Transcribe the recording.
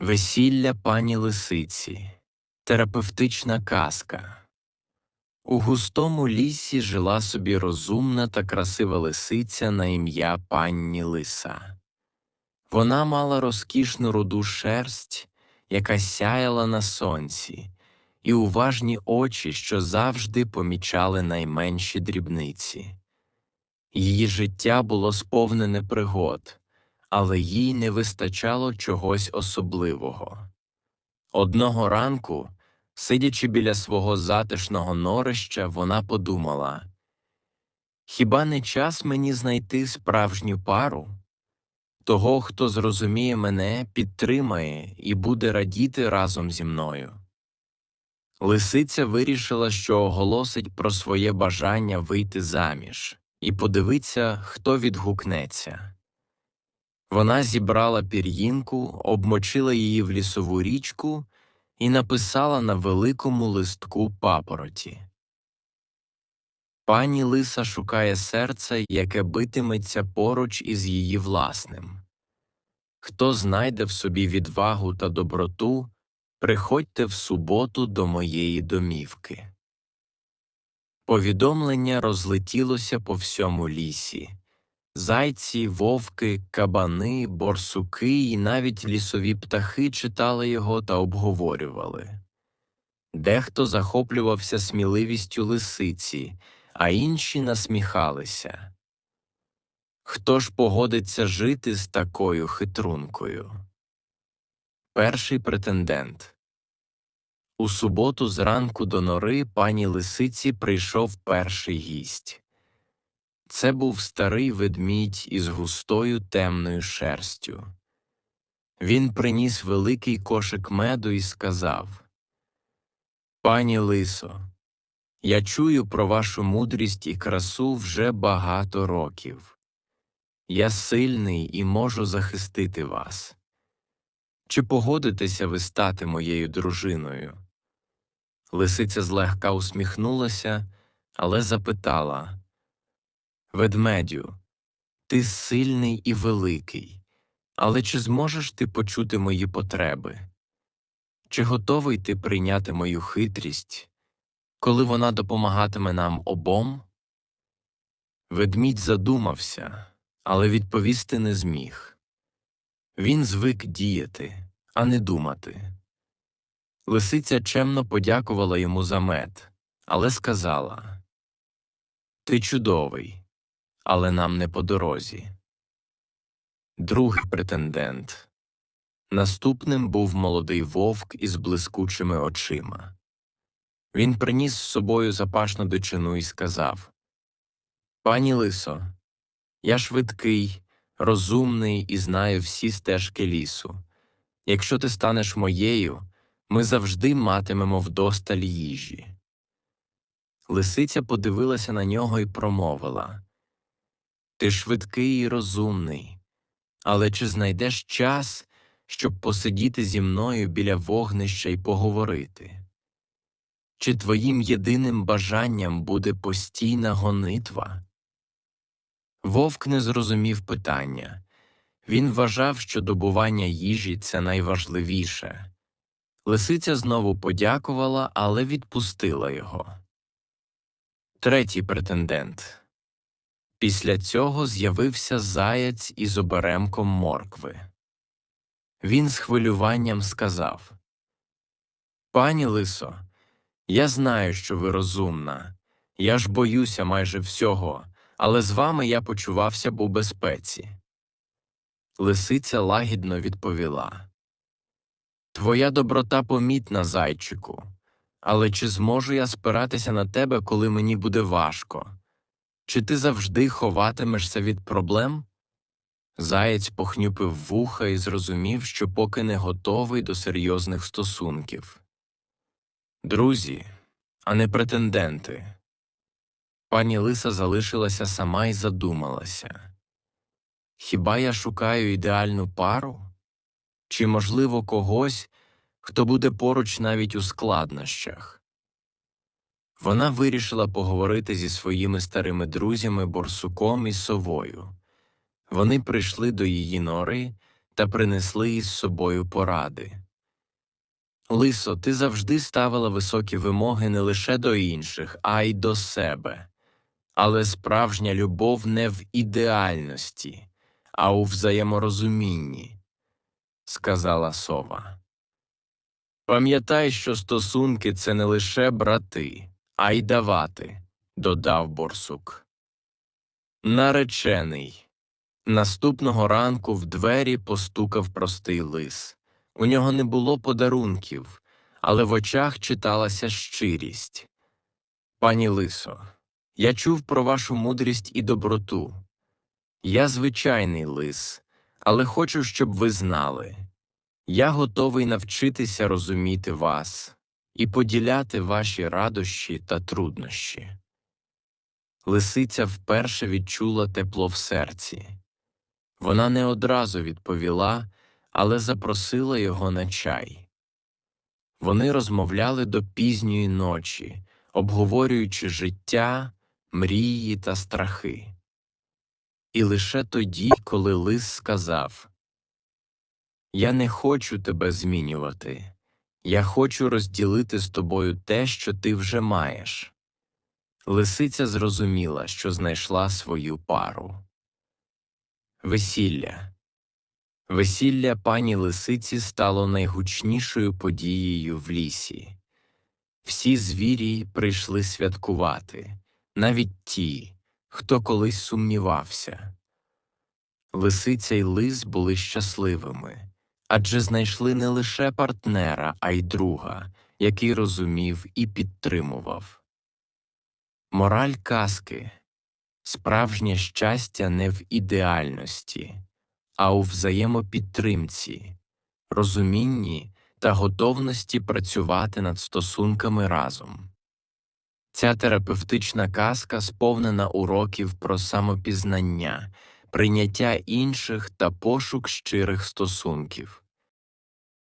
Весілля пані лисиці. Терапевтична казка. У густому лісі жила собі розумна та красива лисиця на ім'я панні Лиса. Вона мала розкішну руду шерсть, яка сяяла на сонці, і уважні очі, що завжди помічали найменші дрібниці. Її життя було сповнене пригод, але їй не вистачало чогось особливого. Одного ранку, сидячи біля свого затишного норища, вона подумала Хіба не час мені знайти справжню пару? Того, хто зрозуміє мене, підтримає і буде радіти разом зі мною. Лисиця вирішила, що оголосить про своє бажання вийти заміж і подивиться, хто відгукнеться. Вона зібрала пір'їнку, обмочила її в лісову річку і написала на великому листку папороті. Пані лиса шукає серце, яке битиметься поруч із її власним. Хто знайде в собі відвагу та доброту, приходьте в суботу до моєї домівки. Повідомлення розлетілося по всьому лісі. Зайці, вовки, кабани, борсуки і навіть лісові птахи читали його та обговорювали. Дехто захоплювався сміливістю лисиці, а інші насміхалися. Хто ж погодиться жити з такою хитрункою? Перший претендент У суботу зранку до нори пані лисиці прийшов перший гість. Це був старий ведмідь із густою темною шерстю. Він приніс великий кошик меду і сказав Пані лисо, я чую про вашу мудрість і красу вже багато років. Я сильний і можу захистити вас. Чи погодитеся ви стати моєю дружиною? Лисиця злегка усміхнулася, але запитала Ведмедю, ти сильний і великий, але чи зможеш ти почути мої потреби? Чи готовий ти прийняти мою хитрість, коли вона допомагатиме нам обом? Ведмідь задумався, але відповісти не зміг. Він звик діяти, а не думати. Лисиця чемно подякувала йому за мед, але сказала Ти чудовий, але нам не по дорозі. Другий претендент. Наступним був молодий вовк із блискучими очима. Він приніс з собою запашну дичину і сказав Пані лисо, я швидкий, розумний і знаю всі стежки лісу. Якщо ти станеш моєю, ми завжди матимемо вдосталь їжі. Лисиця подивилася на нього і промовила Ти швидкий і розумний, але чи знайдеш час, щоб посидіти зі мною біля вогнища і поговорити? Чи твоїм єдиним бажанням буде постійна гонитва? Вовк не зрозумів питання. Він вважав, що добування їжі це найважливіше. Лисиця знову подякувала, але відпустила його. Третій претендент. Після цього з'явився заяць із оберемком моркви. Він з хвилюванням сказав Пані лисо, я знаю, що ви розумна. Я ж боюся майже всього, але з вами я почувався б у безпеці. Лисиця лагідно відповіла Твоя доброта помітна, зайчику, але чи зможу я спиратися на тебе, коли мені буде важко? Чи ти завжди ховатимешся від проблем? Заєць похнюпив вуха і зрозумів, що поки не готовий до серйозних стосунків. Друзі, а не претенденти. Пані Лиса залишилася сама і задумалася Хіба я шукаю ідеальну пару? Чи, можливо, когось, хто буде поруч навіть у складнощах? Вона вирішила поговорити зі своїми старими друзями борсуком і совою. Вони прийшли до її нори та принесли із собою поради. Лисо, ти завжди ставила високі вимоги не лише до інших, а й до себе. Але справжня любов не в ідеальності, а у взаєморозумінні, сказала сова. Пам'ятай, що стосунки це не лише брати, а й давати, додав борсук. Наречений. Наступного ранку в двері постукав простий лис. У нього не було подарунків, але в очах читалася щирість. Пані Лисо, я чув про вашу мудрість і доброту. Я звичайний лис, але хочу, щоб ви знали. Я готовий навчитися розуміти вас і поділяти ваші радощі та труднощі. Лисиця вперше відчула тепло в серці. Вона не одразу відповіла, але запросила його на чай. Вони розмовляли до пізньої ночі, обговорюючи життя, мрії та страхи. І лише тоді, коли лис сказав Я не хочу тебе змінювати, я хочу розділити з тобою те, що ти вже маєш. Лисиця зрозуміла, що знайшла свою пару. Весілля. Весілля пані лисиці стало найгучнішою подією в лісі. Всі звірі прийшли святкувати, навіть ті, хто колись сумнівався. Лисиця й лис були щасливими, адже знайшли не лише партнера, а й друга, який розумів і підтримував. Мораль казки справжнє щастя не в ідеальності, а у взаємопідтримці, розумінні та готовності працювати над стосунками разом. Ця терапевтична казка сповнена уроків про самопізнання, прийняття інших та пошук щирих стосунків.